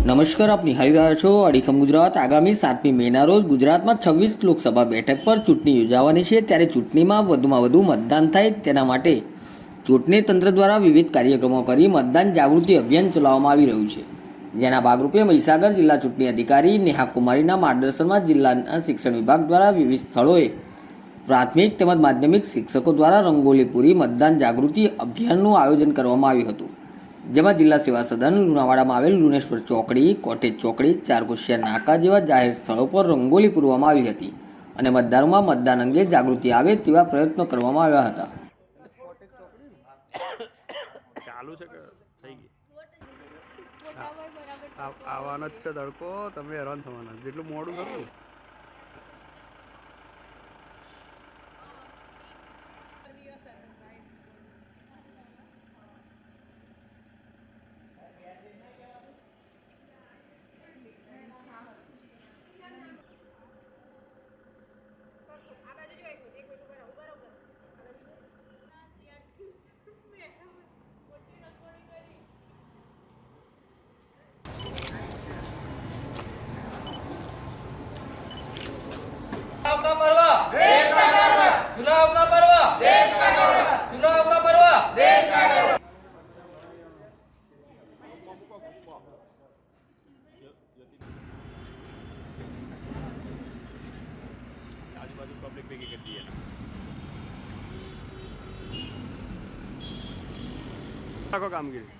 નમસ્કાર, આપ નિહાળી રહ્યા છો અડીખમ ગુજરાત. આગામી સાતમી મેના રોજ ગુજરાતમાં છવ્વીસ લોકસભા બેઠક પર ચૂંટણી યોજાવાની છે. ત્યારે ચૂંટણીમાં વધુમાં વધુ મતદાન થાય તેના માટે ચૂંટણી તંત્ર દ્વારા વિવિધ કાર્યક્રમો કરી મતદાન જાગૃતિ અભિયાન ચલાવવામાં આવી રહ્યું છે. જેના ભાગરૂપે મહીસાગર જિલ્લા ચૂંટણી અધિકારી નેહા કુમારીના માર્ગદર્શનમાં જિલ્લાના શિક્ષણ વિભાગ દ્વારા વિવિધ સ્થળોએ પ્રાથમિક તેમજ માધ્યમિક શિક્ષકો દ્વારા રંગોલી પૂરી મતદાન જાગૃતિ અભિયાનનું આયોજન કરવામાં આવ્યું હતું. જેમાં જિલ્લા સેવા સદન, લુણાવાડામાં આવેલ લુણેશ્વર ચોકડી, કોટેજ ચોકડી, ચારકુશિયા નાકા જેવા જાહેર સ્થળો પર રંગોલી પૂરવામાં આવી હતી અને મતદારોમાં મતદાન અંગે જાગૃતિ આવે તેવા પ્રયત્નો કરવામાં આવ્યા હતા. ચાલુ જ છે તડકો, તમે હેરાન થવાના. જેટલું મોડું થતું. का पर्व देश का गौरव चुनाव का पर्व देश का गौरव चुनाव का पर्व देश का गौरव आजू